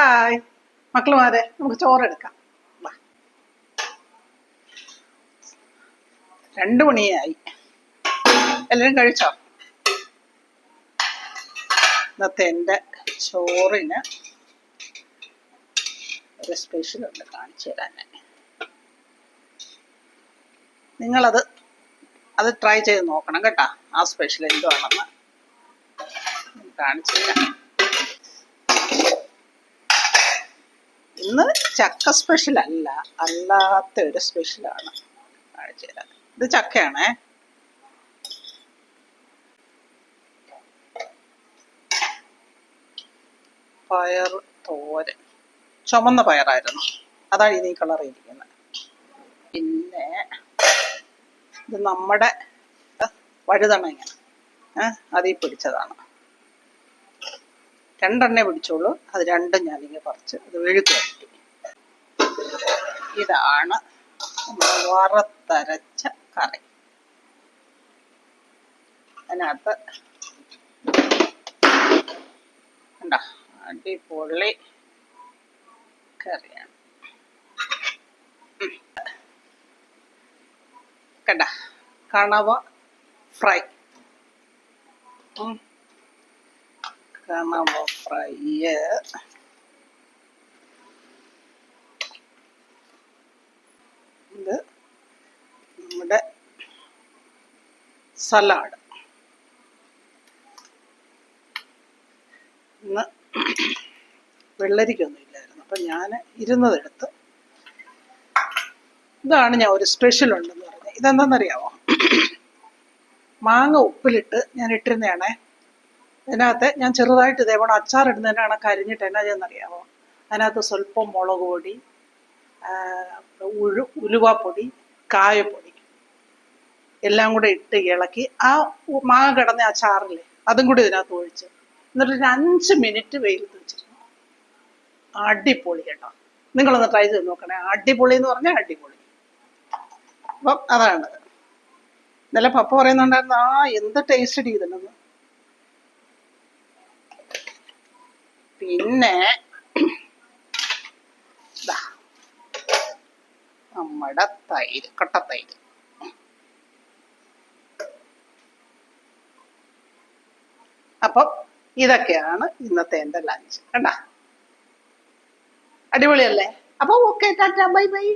Hi. മക്കളുമാരെ നമുക്ക് ചോറെടുക്കാം രണ്ടു മണിയായി. എല്ലാവരും കഴിച്ചോ? ഇന്നത്തെ എന്റെ ചോറിന് ഒരു സ്പെഷ്യൽ ഉണ്ട് കാണിച്ചു തരാൻ നിങ്ങളത് അത് ട്രൈ ചെയ്ത് നോക്കണം കേട്ടാ. ആ സ്പെഷ്യൽ എന്തുവാണെന്ന് കാണിച്ചു തരാം ഇന്ന് ചക്ക സ്പെഷ്യൽ അല്ല. അല്ലാത്ത ഒരു സ്പെഷ്യലാണ് കാണിച്ചു തരാം. ഇത് ചക്കയാണേ. പയർ തോരൻ. ചുമന്ന പയറായിരുന്നു. അതാണ് ഇനി കളർ ഇരിക്കുന്നത്. പിന്നെ ഇത് നമ്മുടെ വഴുതണങ്ങ. അതിൽ പിടിച്ചതാണ്. രണ്ടെണ്ണേ പിടിച്ചോളൂ. അത് രണ്ടും ഞാനിങ്ങനെ പറിച്ച് അത് വെഴുക്ക് ഇതാണ് വറത്തരച്ച കറി. അതിനകത്ത് അടിപൊളി കറിയാണ്. കണ്ട? കണവ ഫ്രൈ. കണവ ഫ്രൈ ഇത് നമ്മുടെ സലാഡ്. ഇന്ന് വെള്ളരിക്കൊന്നും ഇല്ലായിരുന്നു അപ്പം ഞാൻ ഇരുന്നതെടുത്ത് ഇതാണ് ഞാൻ ഒരു സ്പെഷ്യൽ ഉണ്ടെന്ന് പറഞ്ഞത് ഇതെന്താണെന്നറിയാമോ മാങ്ങ ഉപ്പിലിട്ട് ഞാൻ ഇട്ടിരുന്നതാണേ. അതിനകത്ത് ഞാൻ ചെറുതായിട്ട് ഇതേപോലെ അച്ചാർ ഇടുന്നതിനാണ് കരിഞ്ഞിട്ട് എന്നാ ചെയ്യുന്നറിയാമോ അതിനകത്ത് സ്വല്പം മുളക് പൊടി ഉഴു ഉലുവാപ്പൊടി കായപ്പൊടി എല്ലാം കൂടെ ഇട്ട് ഇളക്കി. ആ മാ കിടന്ന ആ ചാറില്ലേ അതും കൂടി ഇതിനകത്ത് ഒഴിച്ച്. എന്നിട്ട് ഒരു അഞ്ച് മിനിറ്റ് വെയിലത്ത് വെച്ചിരുന്നു. അടിപൊളി കേട്ടോ. നിങ്ങളൊന്ന് ട്രൈ ചെയ്ത് നോക്കണേ. അടിപൊളി എന്ന് പറഞ്ഞാൽ അടിപൊളി. അപ്പം അതാണ്. ഇന്നലെ പപ്പ പറയുന്നുണ്ടായിരുന്നു ആ എന്ത് ടേസ്റ്റ് ചെയ്തിട്ടുണ്ടെന്ന് പിന്നെ നമ്മുടെ തൈര് കട്ടത്തൈര് അപ്പം ഇതൊക്കെയാണ് ഇന്നത്തെ എന്റെ ലഞ്ച് കണ്ട? അടിപൊളിയല്ലേ? അപ്പൊ ഓക്കെ ടാറ്റ ബൈ ബൈ.